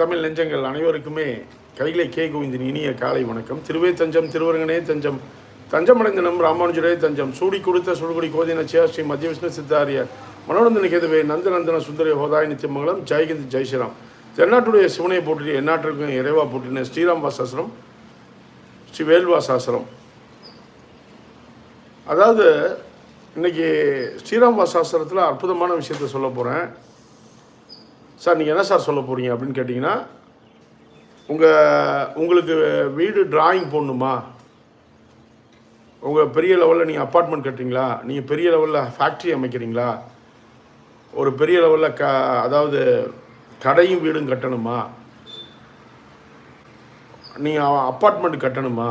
தமிழ் நெஞ்சங்கள் அனைவருக்குமே கையிலே கே கோவிந்தின் இனிய காலை வணக்கம். திருவே தஞ்சம் திருவரங்கனே தஞ்சம் தஞ்சமடைந்த நம் ராமானுஜரே தஞ்சம். சூடி கொடுத்த சுடுகுடி கோதினச்சியா ஸ்ரீ மத்திய விஷ்ணு சித்தாரிய மனோரந்தன கேதுவே நந்தநந்தன சுந்தரிய ஹோதாய நித்தியமங்கலம் ஜெயகிந்த் ஜெய்ஸ்ரீராம் தென்னாட்டுடைய சிவனை போற்றி எந்நாட்டிற்கும் இறைவா போற்றின ஸ்ரீராம் வாசாசிரம் ஸ்ரீ வேல்வாசாசனம் அதாவது இன்னைக்கு ஸ்ரீராம் வாசாசனத்தில் அற்புதமான விஷயத்த சொல்ல போகிறேன் சார் நீங்கள் என்ன சார் சொல்ல போகிறீங்க அப்படின்னு கேட்டிங்கன்னா உங்கள் உங்களுக்கு வீடு டிராயிங் போடணுமா? உங்கள் பெரிய லெவலில் நீங்கள் அப்பார்ட்மெண்ட் கட்டுறீங்களா? நீங்கள் பெரிய லெவலில் ஃபேக்ட்ரி அமைக்கிறீங்களா? ஒரு பெரிய லெவலில் க அதாவது கடையும் வீடும் கட்டணுமா? நீங்கள் அப்பார்ட்மெண்ட் கட்டணுமா?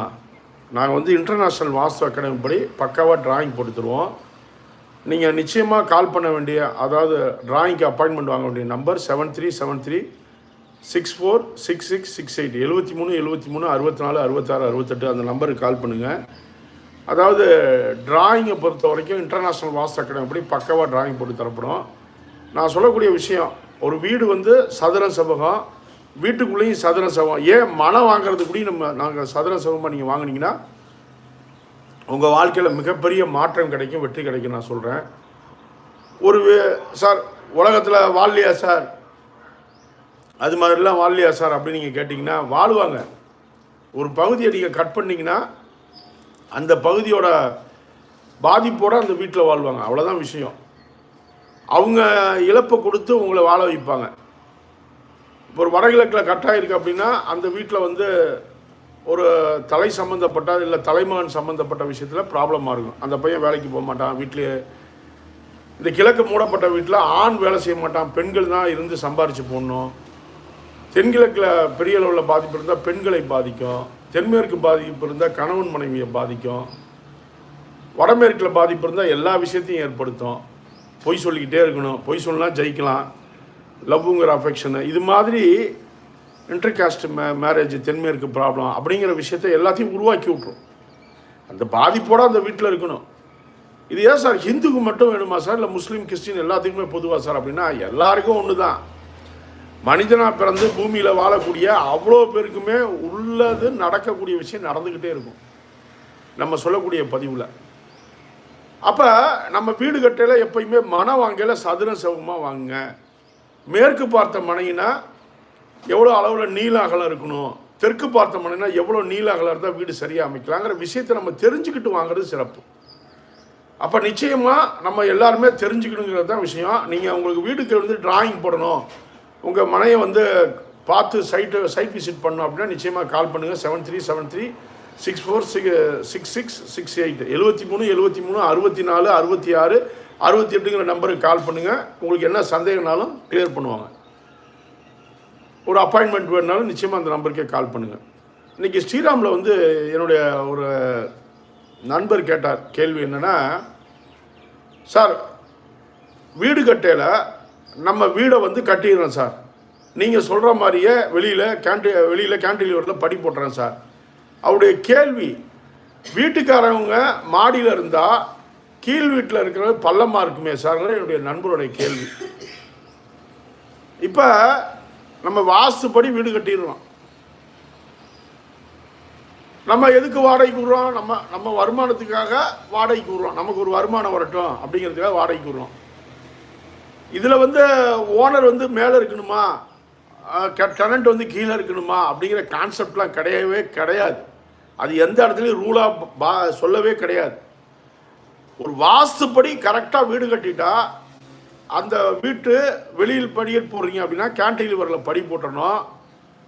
நாங்கள் வந்து இன்டர்நேஷ்னல் வாஸ்து அகாடமி படி பக்காவாக டிராயிங் போட்டு தருவோம். நீங்கள் நிச்சயமாக கால் பண்ண வேண்டிய அதாவது டிராயிங்க்கு அப்பாயின்மெண்ட் வாங்க வேண்டிய number seven three seven three six four six six six eight எழுபத்தி மூணு எழுபத்தி மூணு அறுபத்தி நாலு அறுபத்தாறு அறுபத்தெட்டு அந்த நம்பருக்கு கால் பண்ணுங்கள் அதாவது டிராயிங்கை பொறுத்த வரைக்கும் இன்டர்நேஷ்னல் வாஸ்து அகாடமி படி பக்கவாக டிராயிங் போட்டு தரப்படும். நான் சொல்லக்கூடிய விஷயம் ஒரு வீடு வந்து சதுர செவகம் வீட்டுக்குள்ளேயும் சதுர செவகம் ஏன் மனம் வாங்குறது கூட நம்ம நாங்கள் சதுர செவகமாக நீங்கள் வாங்கினீங்கன்னா உங்கள் வாழ்க்கையில் மிகப்பெரிய மாற்றம் கிடைக்கும் வெற்றி கிடைக்கும் நான் சொல்கிறேன் ஒரு சார் உலகத்தில் வாழலையா சார். அது மாதிரிலாம் வாழலையா சார் அப்படின்னு நீங்கள் கேட்டிங்கன்னா வாழ்வாங்க. ஒரு பகுதியை நீங்கள் கட் பண்ணிங்கன்னா அந்த பகுதியோட பாதிப்போடு அந்த வீட்டில் வாழ்வாங்க. அவ்வளோதான் விஷயம். அவங்க இழப்பை கொடுத்து உங்களை வாழ வைப்பாங்க. இப்போ ஒரு வடகிழக்கில் கட்டாயிருக்கு அப்படின்னா அந்த வீட்டில் வந்து ஒரு தலை சம்மந்தப்பட்ட இல்லை தலைமகன் சம்மந்தப்பட்ட விஷயத்தில் ப்ராப்ளமாக இருக்கும். அந்த பையன் வேலைக்கு போக மாட்டான் வீட்டிலேயே இந்த கிழக்கு மூடப்பட்ட வீட்டில் ஆண் வேலை செய்ய மாட்டான் பெண்கள் தான் இருந்து சம்பாரித்து போடணும். தென்கிழக்கில் பெரிய அளவில் பாதிப்பு இருந்தால் பெண்களை பாதிக்கும். தென்மேற்கு பாதிப்பு இருந்தால் கணவன் மனைவியை பாதிக்கும். வடமேற்கில் பாதிப்பு இருந்தால் எல்லா விஷயத்தையும் ஏற்படுத்தும். பொய் சொல்லிக்கிட்டே இருக்கணும். பொய் சொல்லலாம் ஜெயிக்கலாம். லவ்வுங்கிற அஃபெக்ஷனு இது மாதிரி இன்டர்காஸ்ட் மே மேரேஜ் தென்மேற்கு ப்ராப்ளம் அப்படிங்கிற விஷயத்தை எல்லாத்தையும் உருவாக்கி விட்ரும் அந்த பாதிப்போடு அந்த வீட்டில் இருக்கணும். இது ஏன் சார் ஹிந்துக்கு மட்டும் வேணுமா சார்? இல்லை முஸ்லீம் கிறிஸ்டின் எல்லாத்துக்குமே பொதுவாக சார் அப்படின்னா எல்லாருக்கும் ஒன்று தான் மனிதனாக பிறந்து பூமியில் வாழக்கூடிய அவ்வளோ பேருக்குமே உள்ளது நடக்கக்கூடிய விஷயம் நடந்துக்கிட்டே இருக்கும். நம்ம சொல்லக்கூடிய பதிவில். அப்போ நம்ம வீடு கட்டையில் எப்பயுமே மனம் வாங்கையில் சதுர சவமாக வாங்குங்க. மேற்கு பார்த்த மனையினா எவ்வளோ அளவில் நீள அகலம் இருக்கணும்? தெற்கு பார்த்த மனைனா எவ்வளோ நீள அகலம் இருந்தால் வீடு சரியாக அமைக்கலாங்கிற விஷயத்தை நம்ம தெரிஞ்சுக்கிட்டு வாங்குறது சிறப்பு. அப்போ நிச்சயமாக நம்ம எல்லாருமே தெரிஞ்சுக்கணுங்கிறது தான் விஷயம். நீங்கள் உங்களுக்கு வீட்டுக்கு வந்து டிராயிங் போடணும். உங்கள் மனையை வந்து பார்த்து சைட்டு சைட் விசிட் பண்ணணும் அப்படின்னா நிச்சயமாக கால் பண்ணுங்கள் seven three seven three six four six six six six eight எழுபத்தி மூணு எழுபத்தி மூணு அறுபத்தி நாலு அறுபத்தி ஆறு அறுபத்தி எட்டுங்கிற நம்பருக்கு கால் பண்ணுங்கள் உங்களுக்கு என்ன சந்தேகம்னாலும் கிளியர் பண்ணுவாங்க. ஒரு அப்பாயின்மெண்ட் வேணுனாலும் நிச்சயமாக அந்த நம்பருக்கே கால் பண்ணுங்கள் இன்றைக்கி ஸ்ரீராமில் வந்து என்னுடைய ஒரு நண்பர் கேட்டார். கேள்வி என்னென்னா சார் வீடு கட்டையில் நம்ம வீடை வந்து கட்டிடுறோம் சார். நீங்கள் சொல்கிற மாதிரியே வெளியில் கேண்டி வெளியில் கேன்டிலிவரில் படி போட்டுறேன் சார். அவருடைய கேள்வி வீட்டுக்காரவங்க மாடியில் இருந்தால் கீழ் வீட்டில் இருக்கிற பள்ளமாக இருக்குமே சார் என்னுடைய நண்பருடைய கேள்வி. இப்போ நம்ம வாஸ்துப்படி வீடு கட்டிடுறோம். நம்ம எதுக்கு வாடகைக்கு கூடுறோம்? நம்ம நம்ம வருமானத்துக்காக வாடகைக்கு கூடுறோம். நமக்கு ஒரு வருமானம் வரட்டும் அப்படிங்கிறதுக்காக வாடகைக்கு கூடுறோம். இதில் வந்து ஓனர் வந்து மேலே இருக்கணுமா? டெனண்ட் வந்து கீழே இருக்கணுமா? அப்படிங்கிற கான்செப்ட்லாம் கிடையவே கிடையாது. அது எந்த இடத்துலையும் ரூலாக பா சொல்லவே கிடையாது. ஒரு வாஸ்துப்படி கரெக்டாக வீடு கட்டிட்டா அந்த வீட்டு வெளியில் படியில் போடுறீங்க அப்படின்னா கேன்டிலிவரில் படி போட்டணும்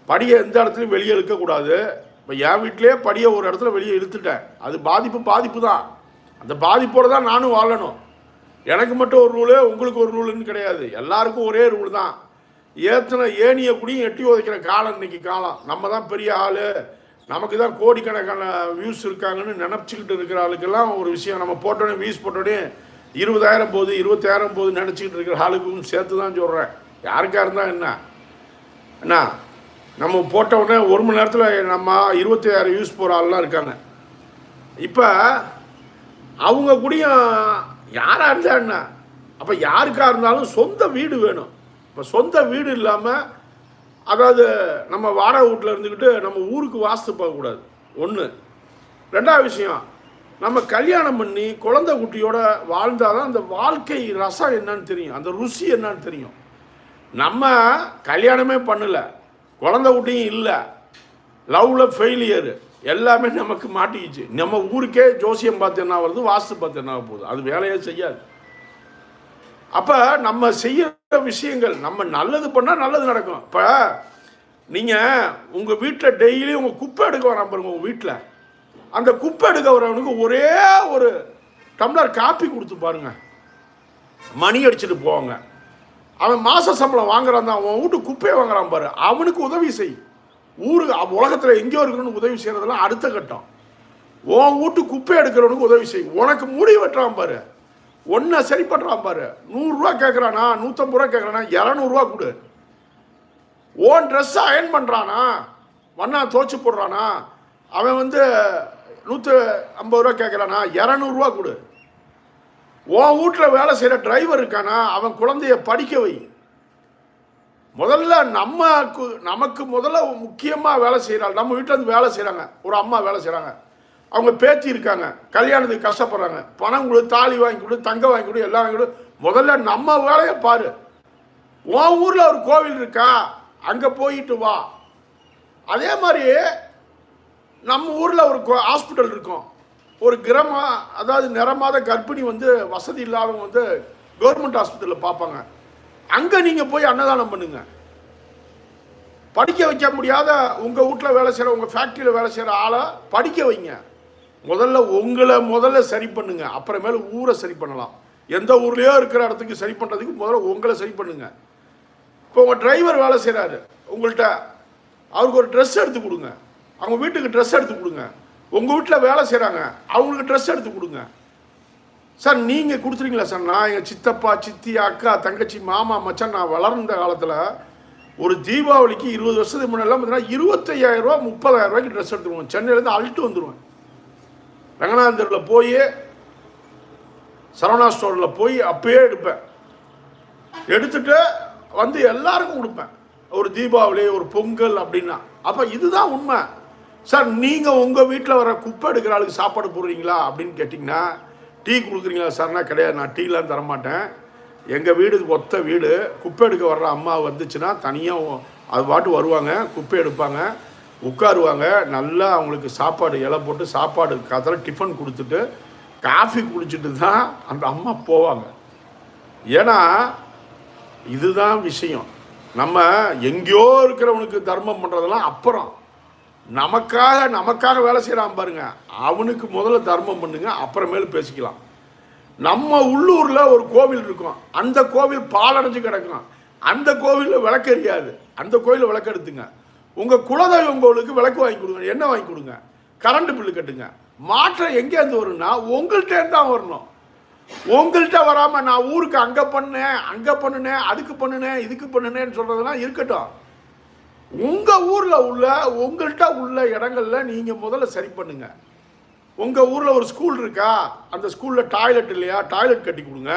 படியை எந்த இடத்துலையும் வெளியே இழுக்கக்கூடாது இப்போ என் வீட்டிலே படியை ஒரு இடத்துல வெளியே இழுத்துட்டேன். அது பாதிப்பு பாதிப்பு தான். அந்த பாதிப்போடு தான் நானும் வாழணும். எனக்கு மட்டும் ஒரு ரூலு உங்களுக்கு ஒரு ரூலுன்னு கிடையாது. எல்லாருக்கும் ஒரே ரூல் தான். ஏத்தனை ஏனிய குடியும் எட்டி உதைக்கிற காலம் இன்னைக்கு காலம். நம்ம தான் பெரிய ஆள். நமக்கு தான் கோடிக்கணக்கான வியூஸ் இருக்காங்கன்னு நினச்சிக்கிட்டு இருக்கிற ஆளுக்கெல்லாம் ஒரு விஷயம். நம்ம போட்டோடனே வியூஸ் போட்டோடனே இருபதாயிரம் போது இருபத்தாயிரம் போது நினச்சிக்கிட்டு இருக்கிற ஆளுக்கும் சேர்த்து தான் சொல்கிறேன் யாருக்கா இருந்தால் என்ன? என்ன நம்ம போட்ட உடனே ஒரு மணி நேரத்தில் நம்ம இருபத்தாயிரம் யூஸ் போகிற ஆள்லாம் இருக்காங்க. இப்போ அவங்க கூடயும் யாராக இருந்தா என்ன? அப்போ யாருக்காக இருந்தாலும் சொந்த வீடு வேணும். இப்போ சொந்த வீடு இல்லாமல் அதாவது நம்ம வாடகை வீட்டில் இருந்துக்கிட்டு நம்ம ஊருக்கு வாஸ்து போகக்கூடாது. ஒன்று ரெண்டாவது விஷயம் நம்ம கல்யாணம் பண்ணி குழந்தை குட்டியோட வாழ்ந்தால் தான் அந்த வாழ்க்கை ரசம் என்னன்னு தெரியும். அந்த ருசி என்னன்னு தெரியும். நம்ம கல்யாணமே பண்ணலை. குழந்தை குட்டியும் இல்லை. லவ்வில் ஃபெயிலியர் எல்லாமே நமக்கு மாட்டிக்கிச்சு. நம்ம ஊருக்கே ஜோசியம் பார்த்து என்ன வருது வாஸ்து பார்த்து என்ன போகுது? அது வேலையே செய்யாது. அப்போ நம்ம செய்கிற விஷயங்கள் நம்ம நல்லது பண்ணால் நல்லது நடக்கும். இப்போ நீங்கள் உங்கள் வீட்டில் டெய்லி உங்கள் குப்பை எடுக்க வரான் பாருங்க உங்கள் வீட்டில் அந்த குப்பை எடுக்க வரவனுக்கு ஒரே ஒரு டம்ளர் காப்பி கொடுத்து பாருங்க. மணி அடிச்சுட்டு போவாங்க. அவன் மாச சம்பளம் வாங்குறான் தான் அவன் வீட்டு குப்பையை வாங்குறான் பாரு. அவனுக்கு உதவி செய். ஊருக்கு உலகத்தில் எங்கேயோ இருக்கணும்னு உதவி செய்கிறதெல்லாம் அடுத்த கட்டம். உன் வீட்டு குப்பை எடுக்கிறவனுக்கு உதவி செய். உனக்கு முடி வெட்டுறான் பாரு. ஒன்றை சரி பண்ணுறான் பாரு. நூறுரூவா கேட்குறானா நூற்றம்பது ரூபா கேட்குறானா இரநூறுவா கொடு. ஓன் ட்ரெஸ்ஸை அயன் பண்ணுறானா மண்ணா துவச்சி போடுறானா அவன் வந்து நூற்று ஐம்பது ரூபா கேட்குறானா? இரநூறுவா கொடு. உன் வீட்டில் வேலை செய்கிற டிரைவர் இருக்கானா? அவன் குழந்தைய படிக்க வை. முதல்ல நம்ம நமக்கு முதல்ல முக்கியமாக வேலை செய்கிறாள் நம்ம வீட்டில் இருந்து வேலை செய்கிறாங்க ஒரு அம்மா வேலை செய்கிறாங்க அவங்க பேத்தி இருக்காங்க. கல்யாணத்துக்கு கஷ்டப்படுறாங்க. பணம் கொடு தாலி வாங்கி கொடு தங்க வாங்கி கொடு எல்லாம் வாங்கி கொடு. முதல்ல நம்ம வேலையை பாரு. உன் ஊரில் ஒரு கோவில் இருக்கா? அங்கே போயிட்டு வா. அதே மாதிரி நம்ம ஊரில் ஒரு ஹாஸ்பிட்டல் இருக்கும். ஒரு கிரம அதாவது நிறமாத கர்ப்பிணி வந்து வசதி இல்லாதவங்க வந்து கவர்மெண்ட் ஹாஸ்பிட்டலில் பார்ப்பாங்க. அங்கே நீங்கள் போய் அன்னதானம் பண்ணுங்க. படிக்க வைக்க முடியாத உங்கள் வீட்டில் வேலை செய்கிற உங்கள் ஃபேக்ட்ரியில் வேலை செய்கிற ஆளை படிக்க வைங்க. முதல்ல உங்களை முதல்ல சரி பண்ணுங்க. அப்புறமேல ஊரை சரி பண்ணலாம். எந்த ஊர்லேயோ இருக்கிற இடத்துக்கு சரி பண்ணுறதுக்கு முதல்ல உங்களை சரி பண்ணுங்க. இப்போ உங்கள் டிரைவர் வேலை செய்கிறாரு உங்கள்கிட்ட அவருக்கு ஒரு ட்ரெஸ் எடுத்து கொடுங்க. அவங்க வீட்டுக்கு ட்ரெஸ் எடுத்து கொடுங்க. உங்கள் வீட்டில் வேலை செய்கிறாங்க அவங்களுக்கு ட்ரெஸ் எடுத்து கொடுங்க. சார் நீங்கள் கொடுத்துறீங்களா சார் நான் எங்கள் சித்தப்பா சித்தி அக்கா தங்கச்சி மாமா மச்சான் நான் வளர்ந்த காலத்தில் ஒரு தீபாவளிக்கு இருபது வருஷத்துக்கு முன்னெல்லாம் பார்த்தீங்கன்னா இருபத்தையாயிரம் ரூபா முப்பதாயிரம் ரூபாய்க்கு ட்ரெஸ் எடுத்துருவோம். சென்னையிலேருந்து அழுட்டு வந்துடுவேன் ரங்கநாதரில் போய் சரவணா ஸ்டோரில் போய் அப்பயே எடுப்பேன். எடுத்துட்டு வந்து எல்லாருக்கும் கொடுப்பேன். ஒரு தீபாவளி ஒரு பொங்கல் அப்படின்னா. அப்போ இதுதான் உண்மை. சார் நீங்கள் உங்கள் வீட்டில் வர குப்பை எடுக்கிற ஆளுக்கு சாப்பாடு போடுறீங்களா அப்படின்னு கேட்டிங்கன்னா டீ கொடுக்குறீங்களா சார்னா கிடையாது. நான் டீலாம் தரமாட்டேன். எங்கள் வீடு ஒத்த வீடு. குப்பை எடுக்க வர்ற அம்மா வந்துச்சுன்னா தனியாக அது பாட்டு வருவாங்க குப்பை எடுப்பாங்க உட்காருவாங்க. நல்லா அவங்களுக்கு சாப்பாடு இலை போட்டு சாப்பாடு காத்தால டிஃபன் கொடுத்துட்டு காஃபி குடிச்சிட்டு தான் அந்த அம்மா போவாங்க. ஏன்னா இதுதான் விஷயம். நம்ம எங்கேயோ இருக்கிறவனுக்கு தர்மம் பண்ணுறதெல்லாம் அப்புறம். நமக்காக நமக்காக வேலை செய்கிறான் பாருங்க. அவனுக்கு முதல்ல தர்மம் பண்ணுங்க அப்புறமேல் பேசிக்கலாம். நம்ம உள்ளூரில் ஒரு கோவில் இருக்கும். அந்த கோவில் பாலடைஞ்சு கிடக்கும். அந்த கோவிலில் விளக்கு எரியாது. அந்த கோயிலில் விளக்கு எடுத்துங்க. உங்கள் குலதெய்வம் கோவிலுக்கு விளக்கு வாங்கி கொடுங்க என்ன வாங்கி கொடுங்க கரண்ட் பில்லு கட்டுங்க. மாற்றம் எங்கேருந்து வரும்னா உங்கள்கிட்டேருந்து தான் வரணும். உங்கள்கிட்ட வராமல் நான் ஊருக்கு அங்கே பண்ணேன் அங்கே பண்ணுனேன் அதுக்கு பண்ணுனேன் இதுக்கு பண்ணுனேன்னு சொல்கிறதெல்லாம் இருக்கட்டும். உங்கள் ஊரில் உள்ள உங்கள்கிட்ட உள்ள இடங்கள்ல நீங்கள் முதல்ல சரி பண்ணுங்க. உங்கள் ஊரில் ஒரு ஸ்கூல் இருக்கா? அந்த ஸ்கூலில் டாய்லெட் இல்லையா? டாய்லெட் கட்டி கொடுங்க.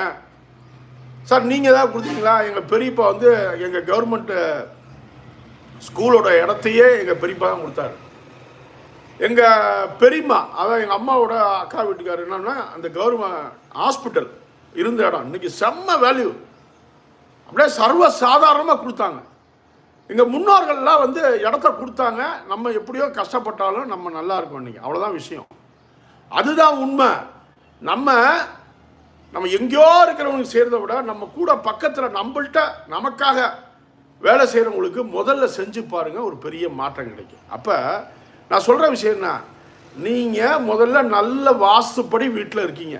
சார் நீங்கள் தான் கொடுத்தீங்களா? எங்கள் பெரியப்பா வந்து எங்கள் கவர்மெண்ட்டு ஸ்கூலோட இடத்தையே எங்கள் பெரியப்பா தான் கொடுத்தாரு. எங்கள் பெரியம்மா அதான் எங்கள் அம்மாவோட அக்கா வீட்டுக்காரர் என்னன்னா அந்த கவர்மெண்ட் ஹாஸ்பிட்டல் இருந்த இடம். இன்றைக்கி செம்ம வேல்யூ அப்படியே சர்வ சாதாரணமாக கொடுத்தாங்க. எங்கள் முன்னோர்கள்லாம் வந்து இடத்த கொடுத்தாங்க. நம்ம எப்படியோ கஷ்டப்பட்டாலும் நம்ம நல்லா இருக்கோம் இன்னைக்கு. அவ்வளோதான் விஷயம். அதுதான் உண்மை. நம்ம நம்ம எங்கேயோ இருக்கிறவங்களுக்கு செய்கிறத விட நம்ம கூட பக்கத்தில் நம்மள்கிட்ட நமக்காக வேலை செய்கிறவங்களுக்கு முதல்ல செஞ்சு பாருங்கள் ஒரு பெரிய மாற்றம் கிடைக்கும். அப்போ நான் சொல்கிற விஷயம் என்ன? நீங்கள் முதல்ல நல்ல வாஸ்துப்படி வீட்டில் இருக்கீங்க.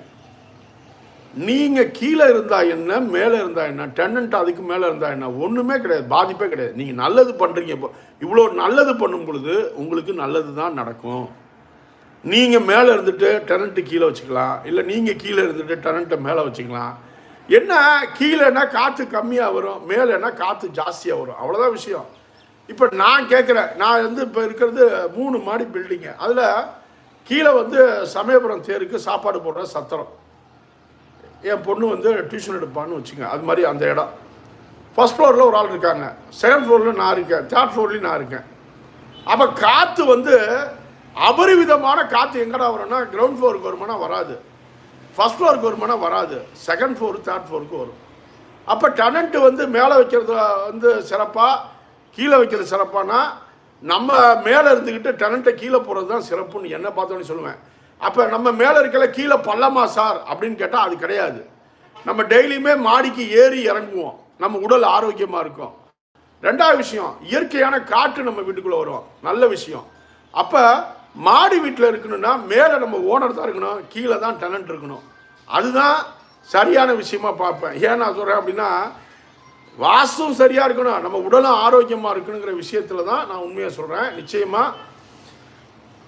நீங்கள் கீழே இருந்தால் என்ன மேலே இருந்தால் என்ன டென்னண்ட் அதுக்கு மேலே இருந்தால் என்ன ஒன்றுமே கிடையாது பாதிப்பே கிடையாது. நீங்கள் நல்லது பண்ணுறீங்க இப்போ இவ்வளோ நல்லது பண்ணும் பொழுது உங்களுக்கு நல்லது தான் நடக்கும். நீங்கள் மேலே இருந்துட்டு டெனண்ட்டு கீழே வச்சுக்கலாம் இல்லை நீங்கள் கீழே இருந்துட்டு டெனண்ட்டை மேலே வச்சுக்கலாம். என்ன கீழேனா காற்று கம்மியாக வரும் மேலேனா காற்று ஜாஸ்தியாக வரும் அவ்வளோதான் விஷயம். இப்போ நான் கேட்குறேன் நான் வந்து இப்போ இருக்கிறது மூணு மாடி பில்டிங்கு அதில் கீழே வந்து சமயபுரம் தேருக்கு சாப்பாடு போடுற சத்திரம். என் பொண்ணு வந்து டியூஷன் எடுப்பான்னு வச்சுங்க அது மாதிரி அந்த இடம். ஃபர்ஸ்ட் ஃப்ளோரில் ஒரு ஆள் இருக்காங்க. செகண்ட் ஃப்ளோரில் நான் இருக்கேன். தேர்ட் ஃப்ளோர்லேயும் நான் இருக்கேன். அப்போ காற்று வந்து அபரிவிதமான காற்று எங்கடா வரும்னா கிரவுண்ட் ஃப்ளோருக்கு வருமானா வராது. ஃபர்ஸ்ட் ஃப்ளோருக்கு வருமானா வராது. செகண்ட் ஃப்ளோர் தேர்ட் ஃப்ளோருக்கு வரும். அப்போ டெனண்ட்டு வந்து மேலே வைக்கிறது வந்து சிறப்பாக கீழே வைக்கிறது சிறப்பானா நம்ம மேலே இருந்துக்கிட்டு டெனண்ட்டை கீழே போகிறது தான் சிறப்புன்னு என்ன பார்த்தோன்னு சொல்லுவேன். அப்போ நம்ம மேலே இருக்கல கீழே பள்ளமா சார் அப்படின்னு கேட்டால் அது கிடையாது. நம்ம டெய்லியுமே மாடிக்கு ஏறி இறங்குவோம். நம்ம உடல் ஆரோக்கியமாக இருக்கும். ரெண்டாவது விஷயம் இயற்கையான காற்று நம்ம வீட்டுக்குள்ளே வரும். நல்ல விஷயம். அப்போ மாடி வீட்டில் இருக்கணும்னா மேலே நம்ம ஓனர் தான் இருக்கணும். கீழே தான் டெனண்ட் இருக்கணும். அதுதான் சரியான விஷயமா பார்ப்பேன். ஏன் நான் சொல்கிறேன் அப்படின்னா வாசும் சரியாக இருக்கணும். நம்ம உடலும் ஆரோக்கியமாக இருக்கணுங்கிற விஷயத்தில் தான் நான் உண்மையாக சொல்கிறேன் நிச்சயமாக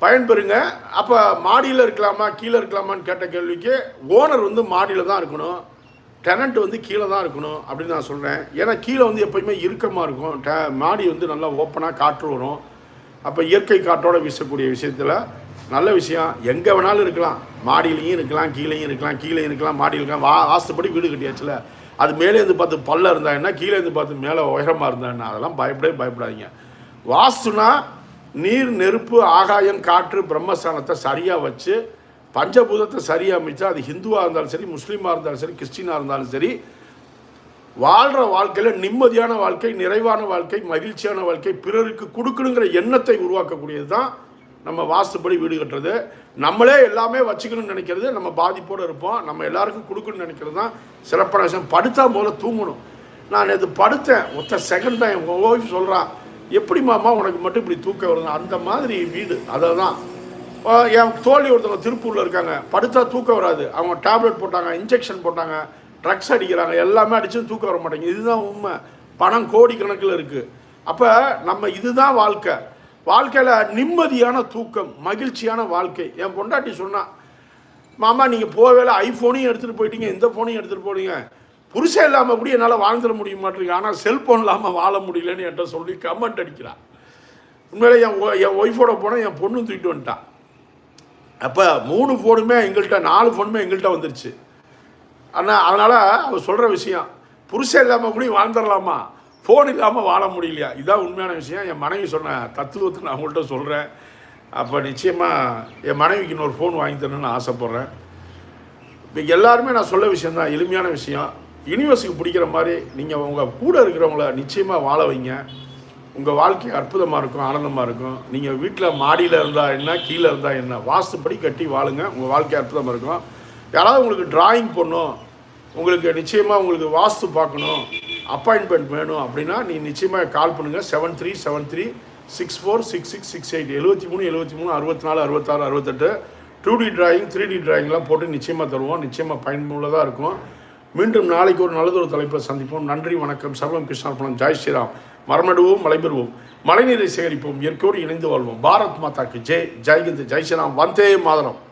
பயன்பெறுங்க. அப்போ மாடியில் இருக்கலாமா கீழே இருக்கலாமான்னு கேட்ட கேள்விக்கு ஓனர் வந்து மாடியில் தான் இருக்கணும். டெனண்ட் வந்து கீழே தான் இருக்கணும் அப்படின்னு நான் சொல்கிறேன் ஏன்னா கீழே வந்து எப்பயுமே இறுக்கமாக இருக்கும். டே மாடி வந்து நல்லா ஓப்பனாக காற்று வரும். அப்போ இயற்கை காற்றோட வீசக்கூடிய விஷயத்தில் நல்ல விஷயம். எங்கே வேணாலும் இருக்கலாம். மாடியிலையும் இருக்கலாம் கீழேயும் இருக்கலாம் கீழே இருக்கலாம் மாடியில் இருக்கலாம். வா வாசப்படி வீடு கட்டியாச்சுல. அது மேலேருந்து பார்த்து பல்ல இருந்தா என்ன கீழே இருந்து பார்த்து மேலே உயரமாக இருந்தா என்ன? அதெல்லாம் பயப்படவே பயப்படாதீங்க. வாஸ்துனா நீர் நெருப்பு ஆகாயம் காற்று பிரம்மஸ்தானத்தை சரியாக வச்சு பஞ்சபூதத்தை சரியாக அமைச்சா அது ஹிந்துவாக இருந்தாலும் சரி முஸ்லீமாக இருந்தாலும் சரி கிறிஸ்டினாக இருந்தாலும் சரி வாழ்கிற வாழ்க்கையில் நிம்மதியான வாழ்க்கை நிறைவான வாழ்க்கை மகிழ்ச்சியான வாழ்க்கை பிறருக்கு கொடுக்கணுங்கிற எண்ணத்தை உருவாக்கக்கூடியது தான் நம்ம வாஸ்துப்படி வீடு கட்டுறது. நம்மளே எல்லாமே வச்சுக்கணும்னு நினைக்கிறது நம்ம பாதிப்போடு இருப்போம் நம்ம எல்லாருக்கும் கொடுக்கணும்னு நினைக்கிறது தான் சிறப்பான விஷயம். படுத்தா முதல்ல தூங்கணும். நான் இது படுத்தேன் ஒத்த செகண்ட் தான் என் ஒய்ஃப் சொல்கிறான் எப்படி மாமா உனக்கு மட்டும் இப்படி தூக்கம் வருது அந்த மாதிரி வீடு அதை தான் என் தோழி ஒருத்தவங்க திருப்பூரில் இருக்காங்க. படுத்தா தூக்கம் வராது. அவங்க டேப்லெட் போட்டாங்க இன்ஜெக்ஷன் போட்டாங்க ட்ரக்ஸ் அடிக்கிறாங்க எல்லாமே அடிச்சும் தூக்கம் வர மாட்டேங்குது. இதுதான் உண்மை. பணம் கோடி கணக்கில் இருக்குது அப்போ நம்ம இதுதான் வாழ்க்கை. வாழ்க்கையில் நிம்மதியான தூக்கம் மகிழ்ச்சியான வாழ்க்கை. என் பொண்டாட்டி சொன்னால் மாமா நீங்கள் போவேல ஐஃபோனையும் எடுத்துகிட்டு போயிட்டீங்க. இந்த ஃபோனையும் எடுத்துகிட்டு போனீங்க புருஷன் இல்லாமல் கூட என்னால் வாழ்ந்துட முடிய மாட்டேங்க ஆனால் செல்ஃபோன் இல்லாமல் வாழ முடியலன்னு என்கிட்ட சொல்லி கமெண்ட் அடிக்கிறான். உண்மையிலே என் ஒ- என் ஒய்ஃபோட போனால் என் பொண்ணும் தூக்கிட்டு வந்துட்டான் அப்போ மூணு ஃபோனுமே எங்கள்கிட்ட நாலு ஃபோனுமே எங்கள்கிட்ட வந்துருச்சு. ஆனால் அதனால் அவர் சொல்கிற விஷயம் புருஷன் இல்லாமல் கூட வாழ்ந்துடலாமா? ஃபோன் இல்லாமல் வாழ முடியலையா? இதுதான் உண்மையான விஷயம். என் மனைவி சொன்ன தத்துவத்துக்கு நான் உங்கள்கிட்ட சொல்கிறேன் அப்போ நிச்சயமாக என் மனைவிக்கு இன்னொரு ஃபோன் வாங்கி தரணும்னு ஆசைப்பட்றேன். இப்போ எல்லாருமே நான் சொல்ல விஷயந்தான் எளிமையான விஷயம். யூனிவர்ஸுக்கு பிடிக்கிற மாதிரி நீங்கள் உங்கள் கூட இருக்கிறவங்கள நிச்சயமாக வாழ வைங்க. உங்கள் வாழ்க்கை அற்புதமாக இருக்கும் ஆனந்தமாக இருக்கும். நீங்கள் வீட்டில் மாடியில் இருந்தால் என்ன கீழே இருந்தால் என்ன வாஸ்துப்படி கட்டி வாழுங்க. உங்கள் வாழ்க்கை அற்புதமாக இருக்கும். யாராவது உங்களுக்கு டிராயிங் பண்ணும் உங்களுக்கு நிச்சயமாக உங்களுக்கு வாஸ்து பார்க்கணும். அப்பாயின்மெண்ட் வேணும் அப்படின்னா நீ நிச்சயமாக கால் பண்ணுங்கள் seven three seven three six four six six six eight எழுபத்தி மூணு எழுபத்தி மூணு அறுபத்தி நாலு அறுபத்தாறு அறுபத்தெட்டு two D drawing three D டிராயிங்லாம் போட்டு நிச்சயமாக தருவோம். நிச்சயமாக பயனுள்ளதாக இருக்கும். மீண்டும் நாளைக்கு ஒரு நல்லதொரு தலைப்பில் சந்திப்போம். நன்றி வணக்கம். சர்வம் கிருஷ்ணார்பணம். ஜெய் ஸ்ரீராம். மரமடுவோம் மலைபெறுவோம். மழைநீரை சேகரிப்போம். இயற்கையோடு இணைந்து வாழ்வோம். பாரத் மாதாக்கு ஜெய். ஜெய்ஹிந்த் ஜெய் ஸ்ரீராம். வந்தே மாதரம்.